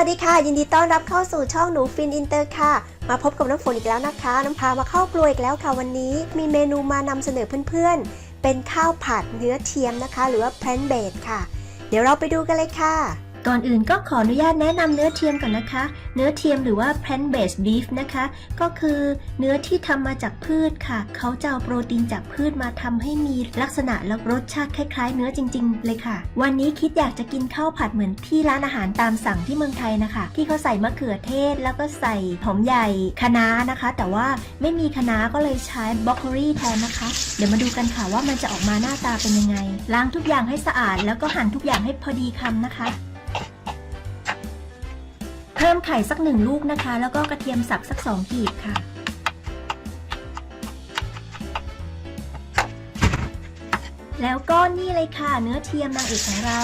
วัสดีค่ะ ยินดีต้อนรับเข้าสู่ช่องหนูฟินอินเตอร์ค่ะ มาพบกับน้ำฝนอีกแล้วนะคะ น้ำพามาเข้าครัวอีกแล้วค่ะวันนี้ มีเมนูมานำเสนอเพื่อนๆ เป็นข้าวผัดเนื้อเทียมนะคะ หรือว่าแพนเบดค่ะ เดี๋ยวเราไปดูกันเลยค่ะ ก่อนอื่นก็ขออนุญาตแนะนำเนื้อเทียมก่อนนะคะ เนื้อเทียมหรือว่า plant based beef นะคะ ก็คือเนื้อที่ทำมาจากพืชค่ะ เขาจะเอาโปรตีนจากพืชมาทำให้มีลักษณะและรสชาติคล้ายๆ เนื้อจริง ๆ เลยค่ะ วันนี้คิดอยากจะกินข้าวผัดเหมือนที่ร้านอาหารตามสั่งที่เมืองไทยนะคะ ที่เขาใส่มะเขือเทศแล้วก็ใส่หอมใหญ่คะน้านะคะ แต่ว่าไม่มีคะน้าก็เลยใช้บรอกโคลีแทนนะคะ เดี๋ยวมาดูกันค่ะว่ามันจะออกมาหน้าตาเป็นยังไง ล้างทุกอย่างให้สะอาดแล้วก็หั่นทุกอย่างให้พอดีคำนะคะ เพิ่มไข่สักหนึ่งลูกนะคะ แล้วก็กระเทียมสับสักสองขีดค่ะ แล้วก็นี่เลยค่ะเนื้อเทียมนางเอกของเรา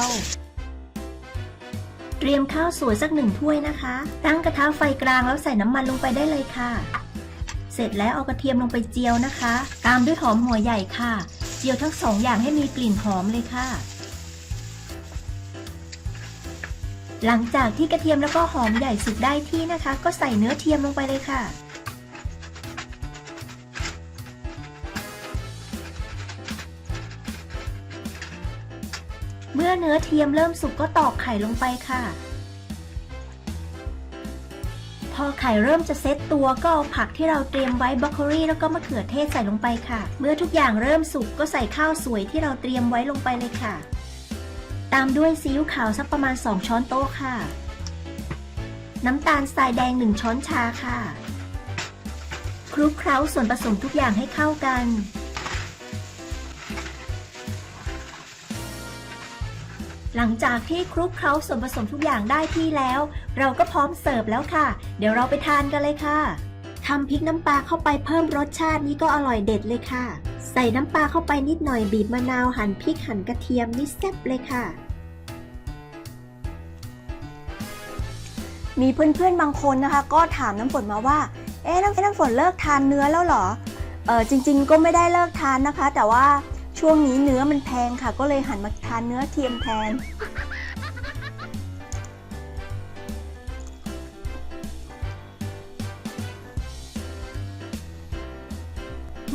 เตรียมข้าวสวยสักหนึ่งถ้วยนะคะ ตั้งกระทะไฟกลางแล้วใส่น้ำมันลงไปได้เลยค่ะ เสร็จแล้วเอากระเทียมลงไปเจียวนะคะ ตามด้วยหอมหัวใหญ่ค่ะ เจียวทั้งสองอย่างให้มีกลิ่นหอมเลยค่ะ หลังจากที่กระเทียมแล้วก็หอมใหญ่สุกได้ที่นะคะ ก็ใส่เนื้อเทียมลงไปเลยค่ะ เมื่อเนื้อเทียมเริ่มสุกก็ตอกไข่ลงไปค่ะ พอไข่เริ่มจะเซตตัวก็เอาผักที่เราเตรียมไว้บรอกโคลีแล้วก็มะเขือเทศใส่ลงไปค่ะ เมื่อทุกอย่างเริ่มสุกก็ใส่ข้าวสวยที่เราเตรียมไว้ลงไปเลยค่ะ ตามด้วยซีอิ๊วขาวสักประมาณ 2 ช้อนโต๊ะค่ะ น้ำตาลทรายแดง 1 ช้อนชาค่ะ คลุกเคล้าส่วนผสมทุกอย่างให้เข้ากัน หลังจากที่คลุกเคล้าส่วนผสมทุกอย่างได้ที่แล้ว เราก็พร้อมเสิร์ฟแล้วค่ะ เดี๋ยวเราไปทานกันเลยค่ะทำพริกน้ำปลาเข้าไปเพิ่มรสชาตินี้ก็อร่อยเด็ดเลยค่ะ ใส่น้ำปลาเข้าไปนิดหน่อยบีบมะนาวหั่นพริกหั่นกระเทียมนี่แซ่บเลยค่ะ มีเพื่อนๆบางคนนะคะ ก็ถามน้ำฝนมาว่า เอ๊ะน้ำน้ำฝนเลิกทานเนื้อแล้วเหรอ เออจริง ๆ ก็ไม่ได้เลิกทานนะคะ แต่ว่าช่วงนี้เนื้อมันแพงค่ะ ก็เลยหันมาทานเนื้อเทียมแทน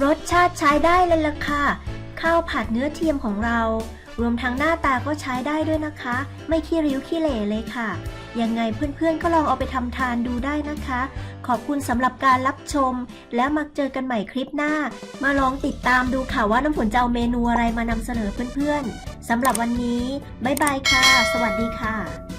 รสชาติใช้ได้เลยล่ะค่ะ ข้าวผัดเนื้อเทียมของเรา รวมทั้งหน้าตาก็ใช้ได้ด้วยนะคะ ไม่ขี้ริ้วขี้เหร่เลยค่ะ ยังไงเพื่อนๆก็ลองเอาไปทำทานดูได้นะคะ ขอบคุณสำหรับการรับชม แล้วมาเจอกันใหม่คลิปหน้า มาลองติดตามดูค่ะว่าน้ำฝนจะเอาเมนูอะไรมานำเสนอเพื่อนๆสำหรับวันนี้บ๊ายบายค่ะ สวัสดีค่ะ